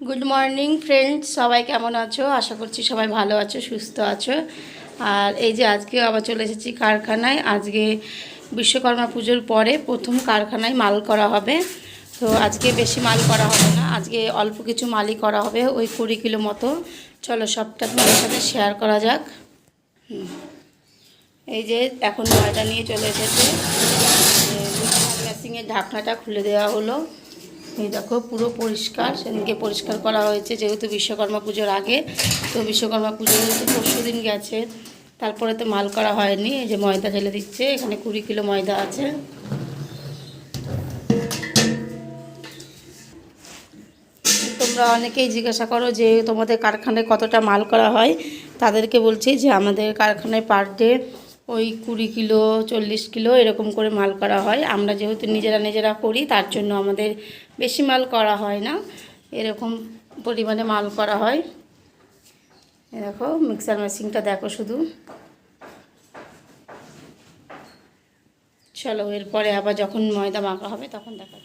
Good morning friends সবাই কেমন আছো? আশা করছি সবাই ভালো আছো, সুস্থ আছো। আর এই যে আজকে আবার চলে এসেছি কারখানায়। আজকে বিশ্বকর্মা পুজোর পরে প্রথম কারখানায় মাল করা হবে। তো আজকে বেশি মাল করা হবে না। আজকে অল্প কিছু মালই করা হবে ওই কুড়ি কিলো মতো। চলো সবটা তোমাদের সাথে শেয়ার করা যাক। এই যে এখন ময়দা নিয়ে চলে এসেছে। ঢাকনাটা খুলে দেওয়া হলো। এই দেখো, পুরো পরিষ্কার। সেদিনকে পরিষ্কার করা হয়েছে, যেহেতু বিশ্বকর্মা পুজোর আগে। তো বিশ্বকর্মা পুজো পরশু দিন গেছে। তারপরে তো মাল করা হয়নি, এই যে ময়দা ঢেলে দিচ্ছে, এখানে কুড়ি কিলো ময়দা আছে। তোমরা অনেকেই জিজ্ঞাসা করো যে তোমাদের কারখানায় কতটা মাল করা হয়। তাদেরকে বলছি যে আমাদের কারখানায় পার ডে ওই কুড়ি কিলো, চল্লিশ কিলো এরকম করে মাল করা হয়। আমরা যেহেতু নিজেরা নিজেরা করি, তার জন্য আমাদের বেশি মাল করা হয় না। এরকম পরিমাণে মাল করা হয়। দেখো মিক্সার মেশিনটা দেখো শুধু। চলো, এরপরে আবার যখন ময়দা মাখা হবে, তখন দেখা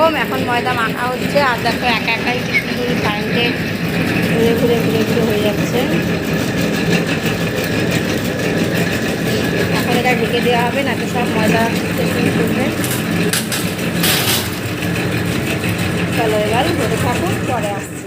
দেখো এখন ময়দা মাখা হচ্ছে আর দেখো একা একাই কিন্তু কারেন্টে ঘুরে ঘুরে ঘুরে ঘুরে হয়ে যাচ্ছে। এখন এটা ঢেকে দেওয়া হবে না সব ময়দা করবে? চলো এবার ধরে থাকুন, পরে আসছি।